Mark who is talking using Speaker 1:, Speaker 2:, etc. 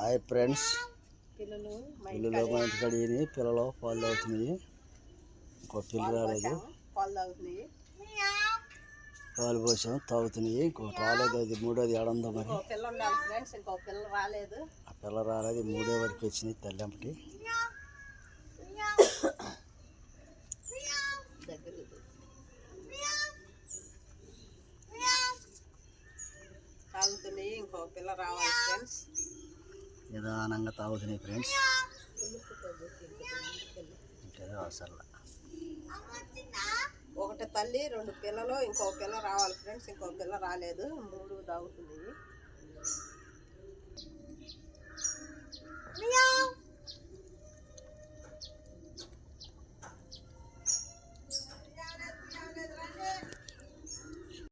Speaker 1: Hi friends.
Speaker 2: పిల్లలు మా
Speaker 1: పిల్లలు ఇంటికి అడిగినాయి పిల్లలు పాలు తాగుతున్నాయి. ఇంకో పిల్ల రాలేదు.
Speaker 2: పాలు తాగుతున్నాయి.
Speaker 1: పాలు పోసాం తాగుతున్నాయి. ఇంకోటి రాలేదు అది మూడోది ఏడందో మరి.
Speaker 2: పిల్ల ఉండాలి ఫ్రెండ్స్ ఇంకో పిల్ల రాలేదు.
Speaker 1: ఆ పిల్ల రాలేదు మూడో వరకు వచ్చినాయి తల్లెంపటి
Speaker 2: తాగుతున్నాయి ఇంకో పిల్ల రావాలి ఫ్రెండ్స్.
Speaker 1: నిదానంగా తాగుతున్నాయి ఫ్రెండ్స్. ఇంకా అసలు
Speaker 2: ఒకటి తల్లి రెండు పిల్లలు ఇంకో పిల్ల రావాలి ఫ్రెండ్స్ ఇంకో పిల్ల రాలేదు. మూడు తాగుతుంది